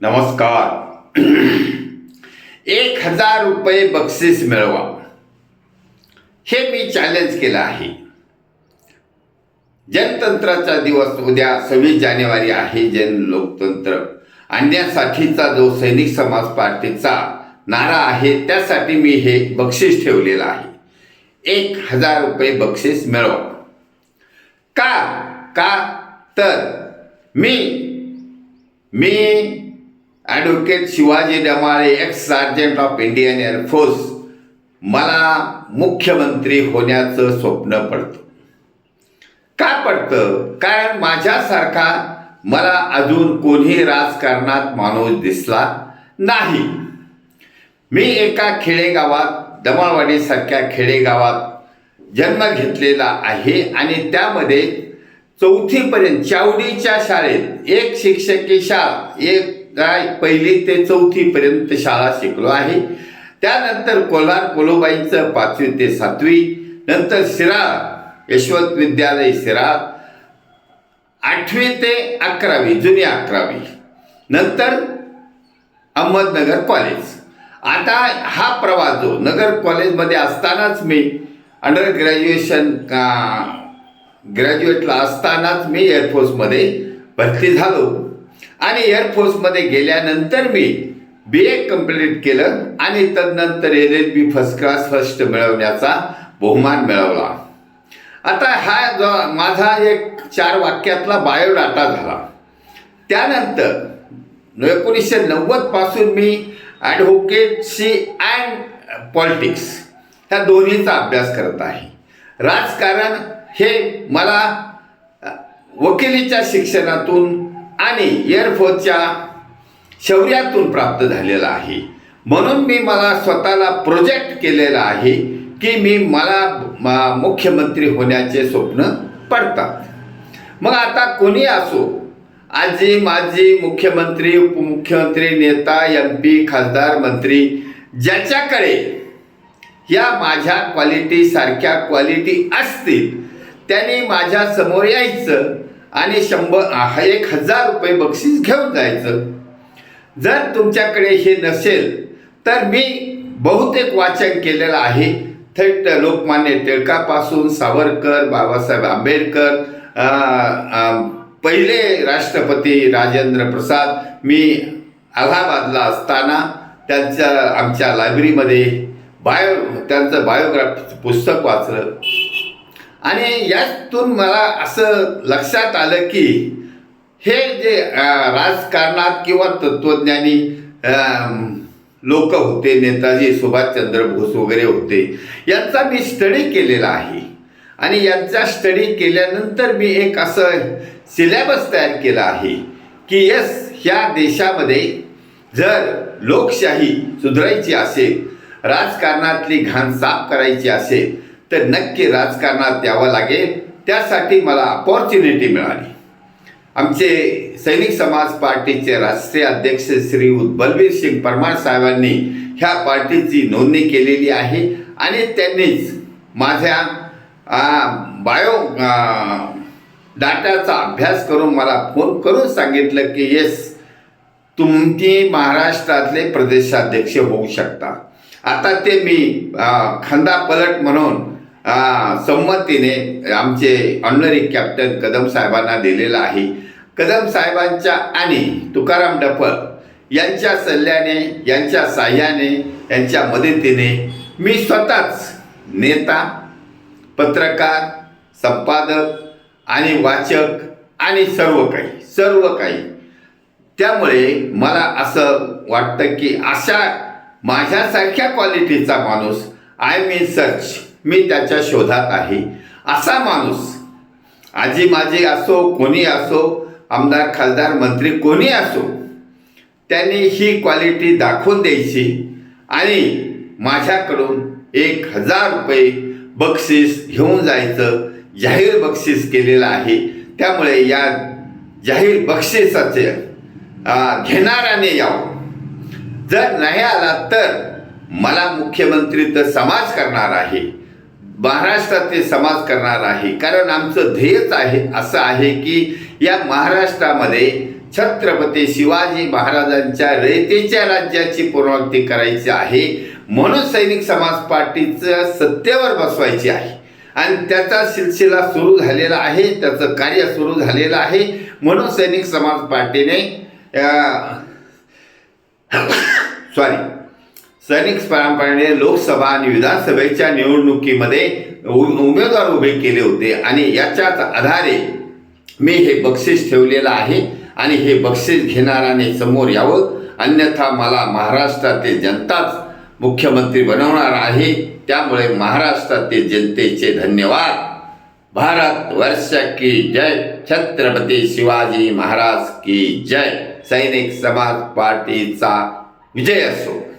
नमस्कार. एक हजार रुपये बक्षीस मिळवा. हे मी चॅलेंज केलं आहे. जनतंत्राचा दिवस उद्या सव्वीस जानेवारी आहे जन लोकतंत्र. आणण्यासाठीचा जो सैनिक समाज पार्टीचा नारा आहे त्यासाठी मी हे बक्षीस ठेवलेलं आहे. एक हजार रुपये बक्षीस मिळवा. का? का? तर मी मी advocate Shivaji Damale ex sergeant of Indian air force मला मुख्यमंत्री होण्याचं स्वप्न पडतं. का पडतं? कारण माझ्यासारखा मला अजून कोणी राजकारणात माणूस दिसला नाही. मी एका खेडेगावात दमणवाडीसारख्या खेडेगावात जन्म घेतलेला आहे आणि त्यामध्ये चौथीपर्यंत चावडीच्या शाळेत एक शिक्षकी शाळा एक काय? पहिली ते चौथीपर्यंत शाळा शिकलो आहे. त्यानंतर कोल्हार कोलोबाईंचं पाचवी ते सातवी नंतर शिराळ यशवंत विद्यालय शिराळ आठवी ते अकरावी जुनी अकरावी नंतर अहमदनगर कॉलेज. आता हा प्रवास जो नगर कॉलेजमध्ये असतानाच मी अंडर ग्रॅज्युएशन ग्रॅज्युएटला असतानाच मी एअरफोर्समध्ये भरती झालो. आणि एअरफोर्समध्ये गेल्यानंतर मी बी ए कंप्लीट केलं आणि तदनंतर L L B first class first मिळवण्याचा बहुमान मिळवला. आता हा जो माझा एक चार वाक्यातला बायोडाटा झाला. त्यानंतर एकोणीसशे नव्वदपासून मी ॲडव्होकेटशी अँड पॉलिटिक्स ह्या दोन्हीचा अभ्यास करत आहे. राजकारण हे मला वकिलीच्या शिक्षणातून आणि एअरफोर्सच्या शौर्यातून प्राप्त झालेला आहे. म्हणून मी मला स्वतःला प्रोजेक्ट केलेला आहे की मी मला मुख्यमंत्री होण्याचे स्वप्न पडतात. मग आता कोणी असो आजी माजी मुख्यमंत्री उपमुख्यमंत्री नेता एम पी खासदार मंत्री ज्याच्याकडे या माझ्या क्वालिटीसारख्या क्वालिटी असतील त्यांनी माझ्यासमोर यायचं आणि शंभर हा एक हजार रुपये बक्षीस घेऊन जायचं. जर तुमच्याकडे हे नसेल तर मी बहुतेक वाचन केलेलं आहे. थेट लोकमान्य टिळकापासून सावरकर बाबासाहेब आंबेडकर पहिले राष्ट्रपती राजेंद्र प्रसाद मी अलाहाबादला असताना त्यांच्या आमच्या लायब्ररीमध्ये बायो त्यांचं बायोग्राफीचं पुस्तक वाचलं. आणि यातून मला असं लक्षात आलं की हे जे राजकारणात किंवा तत्त्वज्ञानी लोक होते नेताजी सुभाषचंद्र बोस वगैरे होते यांचा मी स्टडी केलेला आहे. आणि यांचा स्टडी केल्यानंतर मी एक असं सिलेबस तयार केला आहे की यस ह्या देशामध्ये जर लोकशाही सुधारायची असेल राजकारणातली घाण साफ करायची असेल तर नक्की राजकारणात द्यावं लागेल. त्यासाठी मला अपॉर्च्युनिटी मिळाली. आमचे सैनिक समाज पार्टीचे राष्ट्रीय अध्यक्ष श्री बलबीर सिंग परमार साहेबांनी ह्या पार्टीची नोंदणी केलेली आहे आणि त्यांनीच माझ्या बायो डाटाचा अभ्यास करून मला फोन करून सांगितलं की येस तुम्ही महाराष्ट्रातले प्रदेशाध्यक्ष होऊ शकता. आता ते मी खंदा पलट म्हणून संमतीने आमचे ऑनररी कॅप्टन कदम साहेबांना दिलेलं आहे. कदम साहेबांच्या आणि तुकाराम डफळ यांच्या सल्ल्याने यांच्या साह्याने यांच्या मदतीने मी स्वतःच नेता पत्रकार संपादक आणि वाचक आणि सर्व काही सर्व काही. त्यामुळे मला असं वाटतं की अशा माझ्यासारख्या क्वालिटीचा माणूस आय मीन सर्च मी त्याच्या शोधात आहे. असा माणूस आजी माझी असो कोणी असो आमदार खासदार मंत्री कोणी असो त्यांनी ही क्वालिटी दाखवून द्यायची आणि माझ्याकडून एक हजार रुपये बक्षीस घेऊन जायचं जाहीर बक्षीस केलेलं आहे. त्यामुळे या जाहीर बक्षिसाचे घेणाऱ्याने यावं. जर नाही आला तर मला मुख्यमंत्री तर समाज करणार आहे. महाराष्ट्राचे समाज करणार आहे. कारण आमचं ध्येयच आहे असं आहे की या महाराष्ट्रामध्ये छत्रपती शिवाजी महाराजांच्या रयतेच्या राज्याची पुनरावृत्ती करायची आहे. म्हणून सैनिक समाज पार्टीचं सत्तेवर बसवायची आहे. आणि त्याचा सिलसिला सुरू झालेला आहे त्याचं कार्य सुरू झालेलं आहे. म्हणून सैनिक समाज पार्टीने सॉरी सैनिक परंपरेने लोकसभा आणि विधानसभेच्या निवडणुकीमध्ये उमेदवार उभे केले होते. आणि याच्याच आधारे मी हे बक्षीस ठेवलेलं आहे. आणि हे बक्षीस घेणाऱ्याने समोर यावं. अन्यथा मला महाराष्ट्रातील जनताच मुख्यमंत्री बनवणार आहे. त्यामुळे महाराष्ट्रातील जनतेचे धन्यवाद. भारत वर्ष की जय. छत्रपती शिवाजी महाराज की जय. सैनिक समाज पार्टीचा विजय असो.